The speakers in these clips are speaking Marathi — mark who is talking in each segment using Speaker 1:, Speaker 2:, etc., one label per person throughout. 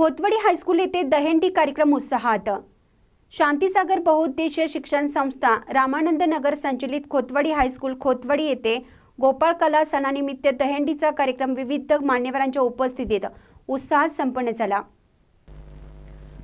Speaker 1: खोतवडी हायस्कूल येथे दहेंडी कार्यक्रम उत्साहात. शांतीसागर बहुउद्देशीय शिक्षण संस्था रामानंद नगर संचलित खोतवाडी हायस्कूल खोतवडी येथे गोपाळ कला सणानिमित्त दहेंडीचा कार्यक्रम विविध मान्यवरांच्या उपस्थितीत उत्साहात संपन्न झाला.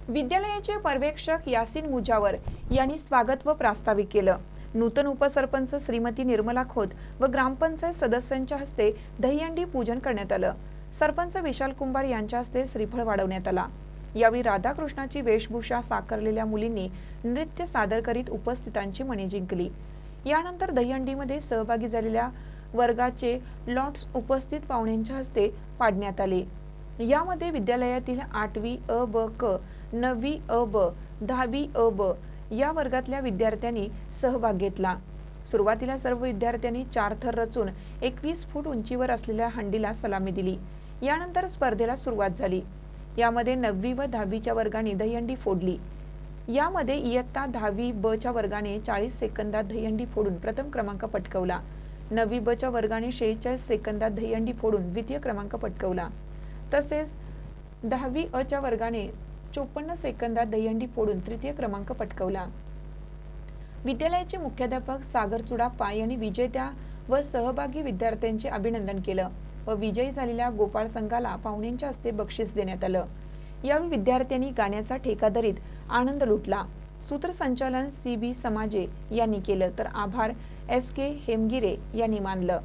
Speaker 2: विद्यालयाचे पर्यवेक्षक यासिन मुजावर यांनी स्वागत व प्रास्ताविक केलं. नूतन उपसरपंच श्रीमती निर्मला खोत व ग्रामपंचायत सदस्यांच्या हस्ते दहीहंडी पूजन करण्यात आलं. सरपंच विशाल कुंभार यांच्या हस्ते श्रीफळ वाढवण्यात आला. यावेळी राधाकृष्णाची वेशभूषा साकारलेल्या मुलींनी नृत्य सादर करीत उपस्थितांची मने जिंकली. यानंतर दहीहंडीमध्ये सहभागी झालेल्या वर्गाचे लॉट्स उपस्थित पाहुण्यांच्या हस्ते पाडण्यात आले. यामध्ये विद्यालयातील आठवी अ ब क नववी अ ब दहावी अ ब या वर्गातल्या विद्यार्थ्यांनी सहभाग घेतला. सुरुवातीला सर्व विद्यार्थ्यांनी चार थर रचून एकवीस फूट उंचीवर असलेल्या हंडीला सलामी दिली. यानंतर स्पर्धेला सुरुवात झाली. यामध्ये नववी व दहावीच्या वर्गाने दहीहंडी फोडली. यामध्ये इयत्ता दहावी ब च्या वर्गाने चाळीस सेकंदात दहीहंडी फोडून प्रथम क्रमांक पटकवला. नववी ब च्या वर्गाने शेहेचाळीस सेकंदात दहीहंडी फोडून द्वितीय क्रमांक पटकवला. तसेच दहावी अ च्या वर्गाने चोपन्न सेकंदात दहीहंडी फोडून तृतीय क्रमांक पटकवला. विद्यालयाचे मुख्याध्यापक सागर चुडाप्पा यांनी विजेत्या व सहभागी विद्यार्थ्यांचे अभिनंदन केलं. व विजयी झालेल्या गोपाळ संघाला पाहुण्यांच्या हस्ते बक्षीस देण्यात आलं. यावेळी विद्यार्थ्यांनी गाण्याचा ठेका धरीत आनंद लुटला. सूत्रसंचालन सी बी समाजे यांनी केलं तर आभार एस के हेमगिरे यांनी मानलं.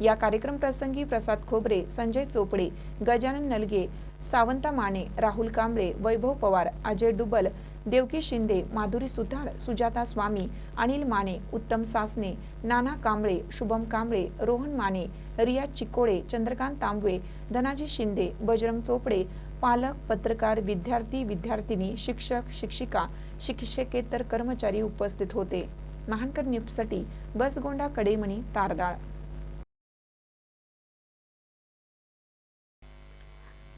Speaker 2: या कार्यक्रम प्रसंगी प्रसाद खोबरे संजय चोपडे गजानन नलगे सावंता माने राहुल कांबळे वैभव पवार अजय डुबल देवकी शिंदे माधुरी सुतार सुजाता स्वामी अनिल माने उत्तम सासने नाना कांबळे शुभम कांबळे रोहन माने रिया चिकोळे चंद्रकांत तांबवे धनाजी शिंदे बजरंग चोपडे पालक पत्रकार विद्यार्थी विद्यार्थिनी शिक्षक शिक्षिका शिक्षकेतर कर्मचारी उपस्थित होते. महानकर न्यूजसाठी बसगोंडा कडेमणी तारदाळ.